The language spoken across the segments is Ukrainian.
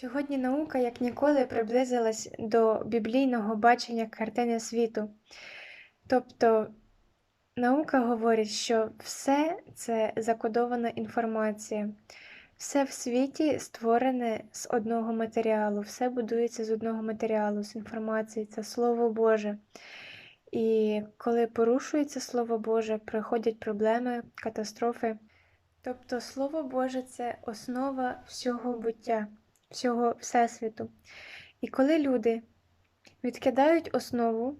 Сьогодні наука як ніколи приблизилась до біблійного бачення картини світу. Тобто наука говорить, що все це закодована інформація, все в світі створене з одного матеріалу, все будується з одного матеріалу, з інформації, це Слово Боже. І коли порушується Слово Боже, приходять проблеми, катастрофи. Тобто Слово Боже це основа всього буття, всього Всесвіту. І коли люди відкидають основу,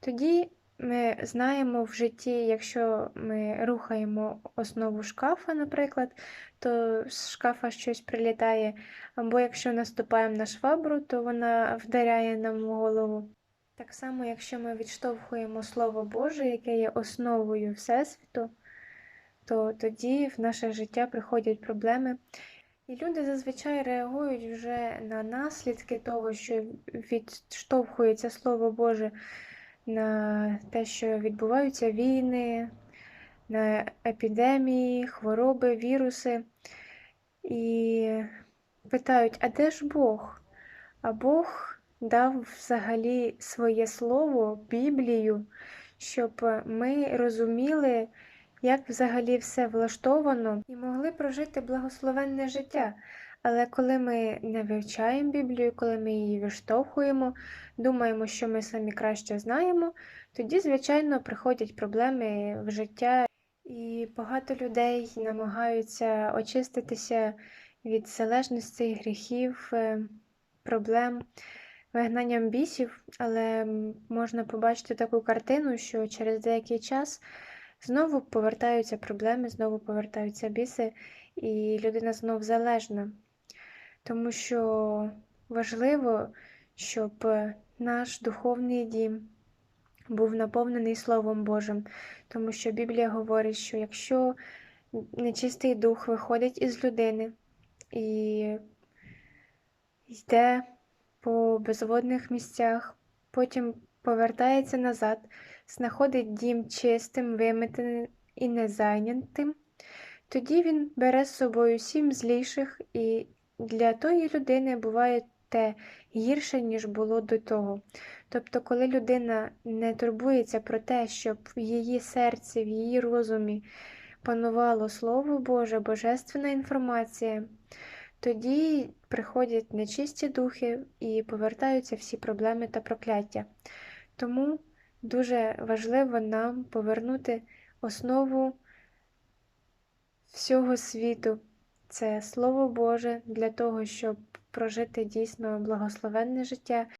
тоді ми знаємо в житті, якщо ми рухаємо основу шкафа, наприклад, то з шкафа щось прилітає, або якщо наступаємо на швабру, то вона вдаряє нам в голову. Так само, якщо ми відштовхуємо Слово Боже, яке є основою Всесвіту, то тоді в наше життя приходять проблеми. І люди зазвичай реагують вже на наслідки того, що відштовхується Слово Боже на те, що відбуваються війни, на епідемії, хвороби, віруси. І питають, а де ж Бог? А Бог дав взагалі своє слово, Біблію, щоб ми розуміли, як взагалі все влаштовано, і могли прожити благословенне життя. Але коли ми не вивчаємо Біблію, коли ми її виштовхуємо, думаємо, що ми самі краще знаємо, тоді, звичайно, приходять проблеми в життя, і багато людей намагаються очиститися від залежностей, гріхів, е, проблем вигнанням бісів, але можна побачити таку картину, що через деякий час знову повертаються проблеми, знову повертаються біси, і людина знов залежна. Тому що важливо, щоб наш духовний дім був наповнений Словом Божим, тому що Біблія говорить, що якщо нечистий дух виходить із людини і йде по безводних місцях, потім повертається назад, знаходить дім чистим, вимитим і незайнятим, тоді він бере з собою сім зліших, і для тої людини буває те гірше, ніж було до того. Тобто, коли людина не турбується про те, щоб в її серці, в її розумі панувало Слово Боже, Божественна інформація, тоді приходять нечисті духи і повертаються всі проблеми та прокляття. Тому дуже важливо нам повернути основу всього світу. Це Слово Боже для того, щоб прожити дійсно благословенне життя.